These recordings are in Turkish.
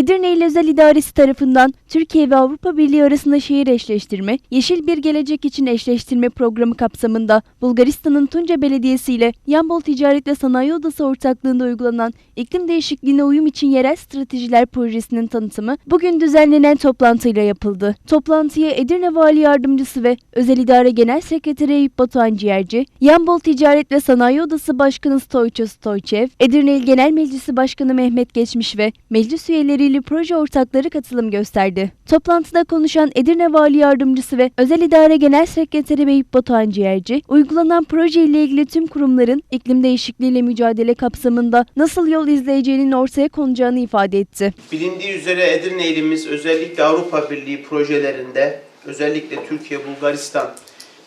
Edirne İl Özel İdaresi tarafından Türkiye ve Avrupa Birliği arasında şehir eşleştirme, Yeşil Bir Gelecek için eşleştirme programı kapsamında Bulgaristan'ın Tunca Belediyesi ile Yambol Ticaret ve Sanayi Odası ortaklığında uygulanan iklim değişikliğine uyum için yerel stratejiler projesinin tanıtımı bugün düzenlenen toplantıyla yapıldı. Toplantıya Edirne Vali Yardımcısı ve Özel İdare Genel Sekreteri Eyüp Batuhan Ciğerci, Yambol Ticaret ve Sanayi Odası Başkanı Stoyço Stoyçev, Edirne İl Genel Meclisi Başkanı Mehmet Geçmiş ve meclis üyeleriyle proje ortakları katılım gösterdi. Toplantıda konuşan Edirne Vali Yardımcısı ve Özel İdare Genel Sekreteri Eyüp Batuhan Ciğerci, uygulanan proje ile ilgili tüm kurumların iklim değişikliğiyle mücadele kapsamında nasıl yol izleyeceğinin ortaya konacağını ifade etti. Bilindiği üzere Edirne ilimiz özellikle Avrupa Birliği projelerinde, özellikle Türkiye-Bulgaristan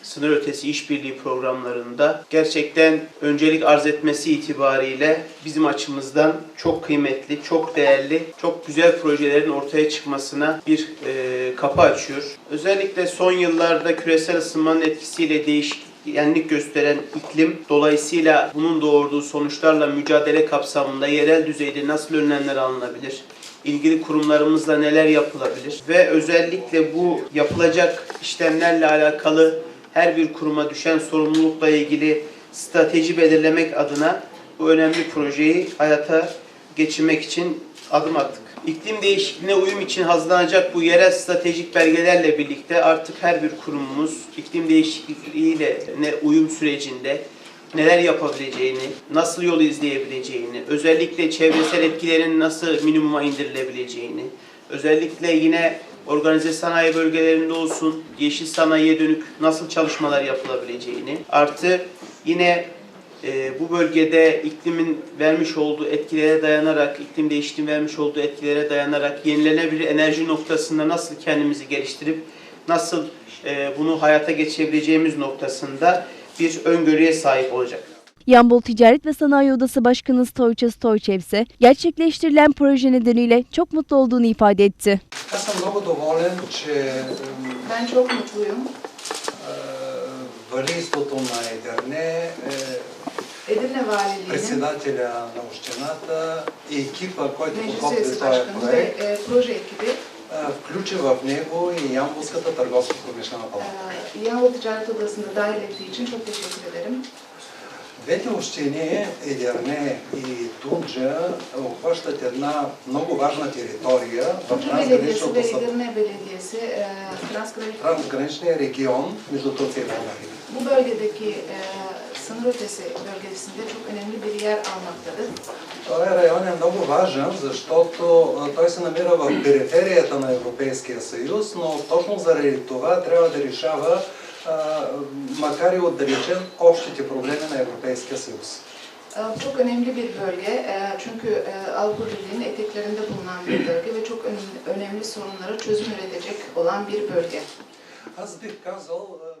sınır ötesi işbirliği programlarında gerçekten öncelik arz etmesi itibariyle bizim açımızdan çok kıymetli, çok değerli, çok güzel projelerin ortaya çıkmasına bir e, kapı açıyor. Özellikle son yıllarda küresel ısınmanın etkisiyle değişkenlik gösteren iklim dolayısıyla bunun doğurduğu sonuçlarla mücadele kapsamında yerel düzeyde nasıl önlemler alınabilir? ilgili kurumlarımızla neler yapılabilir ve özellikle bu yapılacak işlemlerle alakalı her bir kuruma düşen sorumlulukla ilgili strateji belirlemek adına bu önemli projeyi hayata geçirmek için adım attık. İklim değişikliğine uyum için hazırlanacak bu yerel stratejik belgelerle birlikte artık her bir kurumumuz iklim değişikliğiyle ne uyum sürecinde neler yapabileceğini, nasıl yol izleyebileceğini, özellikle çevresel etkilerin nasıl minimuma indirilebileceğini, özellikle yine organize sanayi bölgelerinde olsun, yeşil sanayiye dönük nasıl çalışmalar yapılabileceğini, artı yine e, bu bölgede iklimin vermiş olduğu etkilere dayanarak, iklim değişikliğinin vermiş olduğu etkilere dayanarak yenilenebilir enerji noktasında nasıl kendimizi geliştirip nasıl e, bunu hayata geçirebileceğimiz noktasında bir öngörüye sahip olacak. Yambol Ticaret ve Sanayi Odası Başkanı Stoyço Stoyçev ise gerçekleştirilen proje nedeniyle çok mutlu olduğunu ifade etti. Аз съм много доволен, че м, Ben çok mutluyum. е, валийството на Едерне, е, Edirne Valiliği'nin председателя на общината и екипа, който meclis подготви üyesi този başkanı ve проект, e, proje ekibi е, включи в него и Ямбулската търговско-промишлена палата. e, Yağmur Ticaret Odası'nda dahil ettiği için çok teşekkür ederim. Двете общини, Едерне и Тунджа, обхващат една много важна територия в трансграничното transgranit трансграничния регион между Турция и България. bu bölgedeki sınır ötesi bölgesinde çok önemli bir yer almaktadır. Този район е много важен, защото а, той се намира в периферията на Европейския съюз, но точно заради това трябва да решава, макар и отдалечен, общите проблеми на Европейския съюз. E, Çok önemli bir bölge e, çünkü e, Avrupa Birliği'nin eteklerinde bulunan bir bölge ve çok ön- önemli sorunlara çözüm üretecek olan bir bölge. Аз бих казал, а,